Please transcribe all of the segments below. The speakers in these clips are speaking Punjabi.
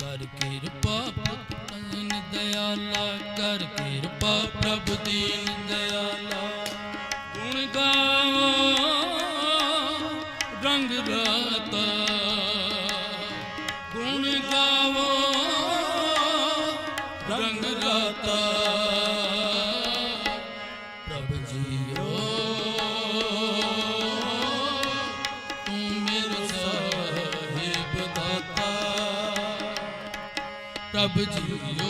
ਕਰ ਕਿਰਪਾ ਪੁੱਤਨ ਦਇਆਲਾ ਕਰ ਕਿਰਪਾ ਪ੍ਰਭ ਦੀਨ ਦਿਆਲਾ ਗੁਣ ਰੰਗ ਰਾਤਾ ਗੁਣ ਗਾਵੋ, ਰੰਗ ਰਾਤਾ ਪ੍ਰਭ ਜੀਓ, ਤੂੰ ਮੇਰਾ ਸਾਹਿਬ ਦਾਤਾ। ਪ੍ਰਭ ਜੀਓ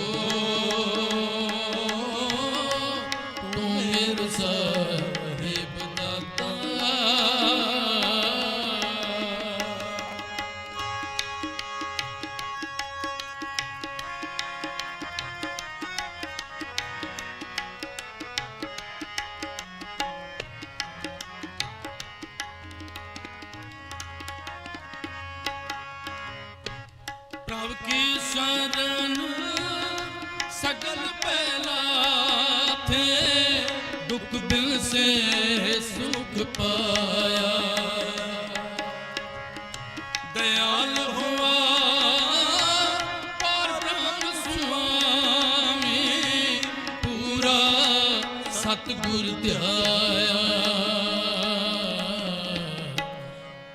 ਦੁਖ ਬਿਨ ਸੇ ਸੁਖ ਪਾਇਆ। ਦਇਆਲ ਹੁਆ, ਪਰ ਬ੍ਰਹਮ ਸੁਆਮੀ ਪੂਰਾ ਸਤਿਗੁਰ ਧਿਆਇਆ।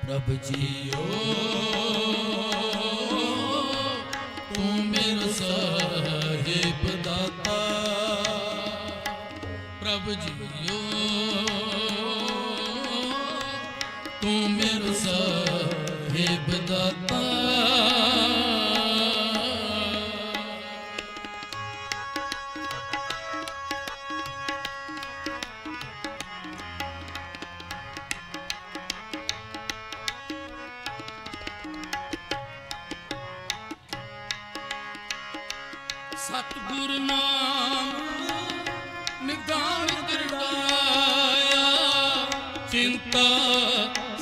ਪ੍ਰਭ ਜੀ ਸਤਿਗੁਰ ਨਾਮ ਨਿਦਾਨ ਦਿਰੜਾਇਆ ਚਿੰਤਾ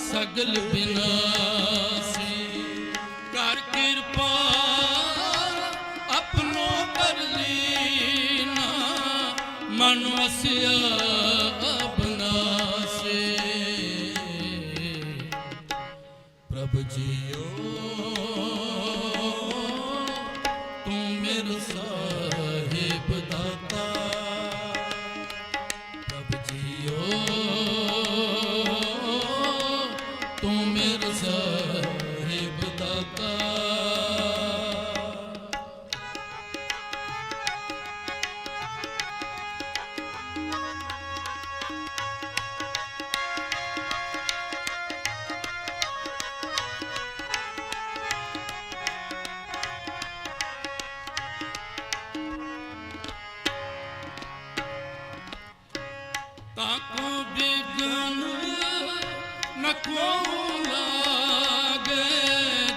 ਸਗਲ ਬਿਨਾਸੀ ਕਰ ਕਿਰਪਾ ਆਪਣੋ ਕਰ ਲੀਨਾ। ਮਨ ਵਸਿਆ ਅਬਨਾਸੇ ਪ੍ਰਭ ਜੀਓ ਤੂੰ ਮੇਰਾ ਸਾਹਿਬ ਦਾਤਾ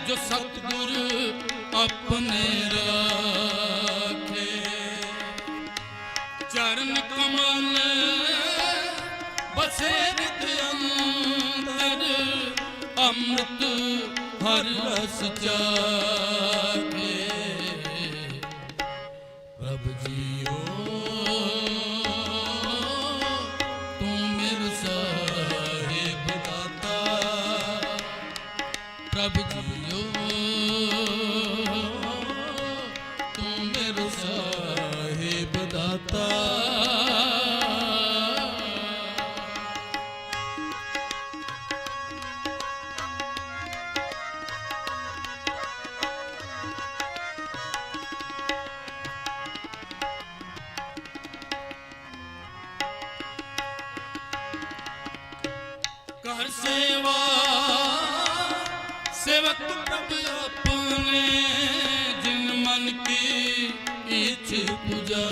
ਜੋ ਸਤਿਗੁਰ ਆਪਣੇ ਰਾਖੇ। ਚਰਨ ਕਮਲ ਬਸੇ ਨਿਤ ਅੰਦਰ ਅੰਮ੍ਰਿਤ ਹਰ ਰਸ ਚਾਖੇ ਸੇਵਾ, ਸੇਵਕ ਪ੍ਰਭ ਆਪਣੇ ਜਿਨ ਮਨ ਕੀ ਇਛ ਪੁਜਾ।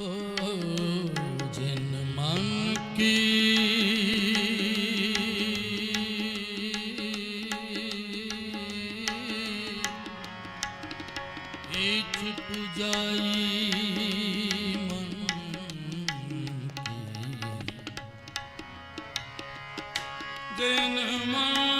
ਓ ਜਿਨ ਮਨ ਕੀ ਇਛ ਪੁਜਾਈ। ਜਿਨ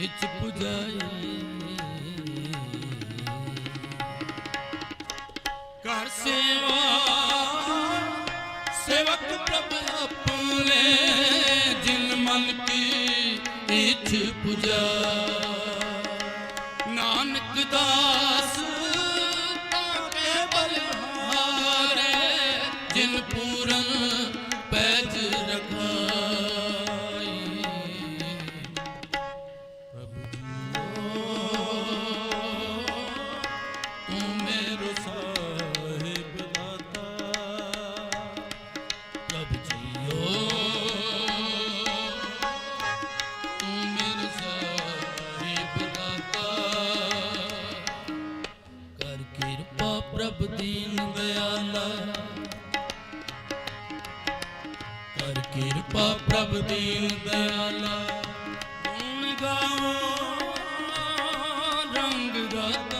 ਇਚ ਪੁਜਾਈ। ਕਰ ਸੇਵਾ ਸੇਵਕ ਪ੍ਰਭ ਆਪਣੇ ਜਿਨ ਮਨ ਕੀ ਇਛ ਪੁਜਾ ਦੀਨ ਦਿਆਲਾ। ਗੁਣ ਗਾਵਾਂ ਰੰਗ ਗਾਤਾ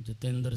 ਜਤਿੰਦਰ